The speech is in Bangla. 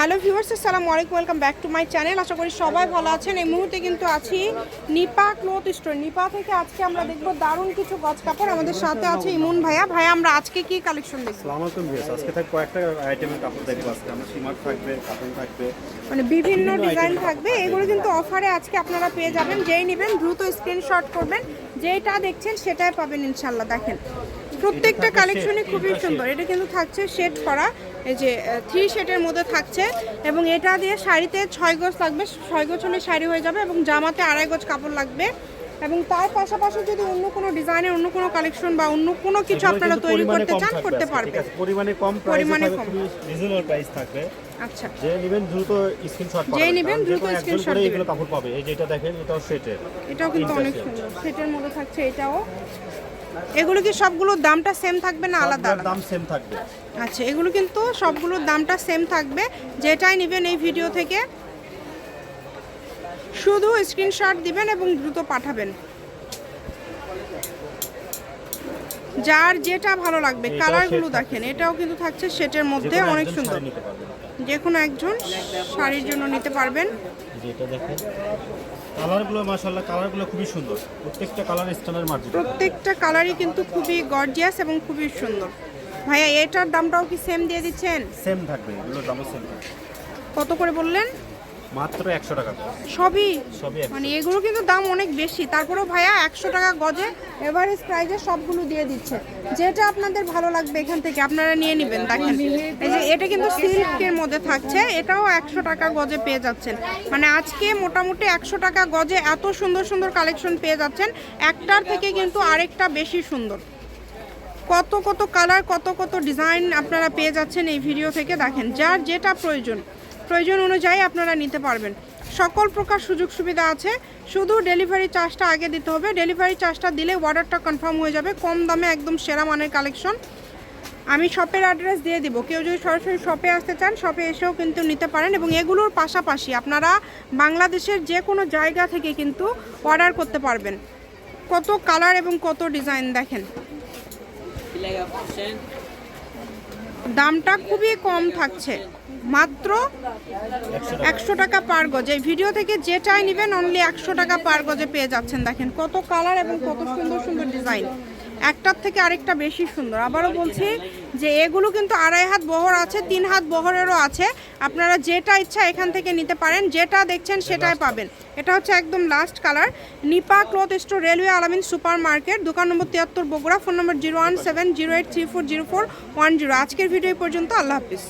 হ্যালো ভিউয়ার্স আসসালামু আলাইকুম welcome back to my channel. আশা করি সবাই ভালো আছেন। এই মুহূর্তে কিন্তু আছি নিপা ক্লথ স্টোর। নিপা থেকে আজকে আমরা দেখব দারুণ কিছু গজ কাপড়। আমাদের সাথে আছে ইমন ভাইয়া। ভাইয়া আমরা আজকে কি কালেকশন দেখব? আসসালামু আলাইকুম ভিউয়ার্স আজকে থাকবে কয়েকটা আইটেমের কাপড় দেখব। আজকে আমরা সীমার থাকবে কাপড় থাকবে। মানে বিভিন্ন ডিজাইন থাকবে। এগুলো কিন্তু অফারে আজকে আপনারা পেয়ে যাবেন। যেই নেবেন দ্রুত স্ক্রিনশট করবেন। যেটা দেখছেন সেটাই পাবেন ইনশাল্লাহ দেখেন প্রত্যেকটা কালেকশনই খুবই সুন্দর। এটা কিন্তু থাকছে শেড করা। এই যে থ্রি শেডের মধ্যে থাকছে এবং এটা দিয়ে শাড়িতে ছয় গজ লাগবে, ছয় গজ হলে শাড়ি হয়ে যাবে এবং জামাতে আড়াই গজ কাপড় লাগবে। এবং তার পাশাপাশি যদি অন্য কোনো ডিজাইনের অন্য কোনো কালেকশন বা অন্য কোনো কিছু আপনারা তৈরি করতে চান করতে পারবেন? পরিমাণে কম পরিমাণে কম। রিজনেবল প্রাইস থাকবে। আচ্ছা। যে নেবেন দ্রুত স্ক্রিনশট পাবেন। যেই নিবেন দ্রুত দিবেন। এগুলো কাপড় পাবে। এই যেটা দেখেন এটাও সেটের এটাও কিন্তু অনেক। সুন্দর। সেটের মধ্যে থাকছে এটাও। এগুলো কি সবগুলোর দামটা সেম থাকবে না আলাদা আলাদা? দাম সেম থাকবে। আচ্ছা এগুলো কিন্তু সবগুলোর দামটা সেম থাকবে। যেটাই নেবেন এই ভিডিও থেকে। শুধু স্ক্রিনশট দিবেন এবং দ্রুত পাঠাবেন। যার যেটা ভালো লাগবে কালারগুলো দেখেন এটাও কিন্তু থাকছে সেটের মধ্যে অনেক সুন্দর। যে কোনো একজন শাড়ির জন্য নিতে পারবেন। যেটা দেখেন কালারগুলো মাশাআল্লাহ কালারগুলো খুবই সুন্দর। প্রত্যেকটা কালার স্টানের মার্জিন প্রত্যেকটা কালারই কিন্তু খুবই গর্জিয়াস এবং খুবই সুন্দর। ভাইয়া এটার দামটাও কি সেম দিয়ে দিচ্ছেন? সেম থাকবে এগুলোর দামও সেম কত করে বললেন? মাত্র একশো টাকা করে। সবই? সবই। মানে এগুলো কিন্তু দাম অনেক বেশি। তারপরেও ভাইয়া একশো টাকা গজে এভারেজ প্রাইজে সবগুলো দিয়ে দিচ্ছে। যেটা আপনাদের ভালো লাগবে এখান থেকে আপনারা নিয়ে নেবেন দেখেন। এই যে এটা কিন্তু সিল্কের মধ্যে থাকছে এটাও একশো টাকা গজে পেয়ে যাচ্ছেন। মানে আজকে মোটামুটি একশো টাকা গজে এত সুন্দর সুন্দর কালেকশন পেয়ে যাচ্ছেন একটার থেকে কিন্তু আরেকটা বেশি সুন্দর। কত কত কালার কত কত ডিজাইন আপনারা পেয়ে যাচ্ছেন এই ভিডিও থেকে দেখেন যার যেটা প্রয়োজন। প্রয়োজন অনুযায়ী আপনারা নিতে পারবেন। সকল প্রকার সুযোগ সুবিধা আছে। শুধু ডেলিভারি চার্জটা আগে দিতে হবে। ডেলিভারি চার্জটা দিলে অর্ডারটা কনফার্ম হয়ে যাবে। কম দামে একদম সেরা মানের কালেকশন আমি শপের অ্যাড্রেস দিয়ে দিব। কেউ যদি সরাসরি শপে আসতে চান শপে এসেও কিন্তু নিতে পারেন এবং এগুলোর পাশাপাশি আপনারা বাংলাদেশের যে কোনো জায়গা থেকে কিন্তু অর্ডার করতে পারবেন। কত কালার এবং কত ডিজাইন দেখেন। দামটা খুবই কম থাকছে। মাত্র একশো টাকা পার গজ। ভিডিও থেকে যেটাই নেবেন অনলি একশো টাকা পার গজে পেয়ে যাচ্ছেন। দেখেন কত কালার এবং কত সুন্দর সুন্দর ডিজাইন একটার থেকে আরেকটা বেশি সুন্দর। আবারও বলছি যে এগুলো কিন্তু আড়াই হাত বহর আছে তিন হাত বহরেরও আছে। আপনারা যেটা ইচ্ছা এখান থেকে নিতে পারেন যেটা দেখছেন সেটাই পাবেন। এটা হচ্ছে একদম last colour Nipa cloth store railway Alamin super market দোকান নম্বর তিয়াত্তর Bogura phone number zero one seven zero eight three four zero four one zero আজকের ভিডিও পর্যন্ত আল্লাহ হাফিজ।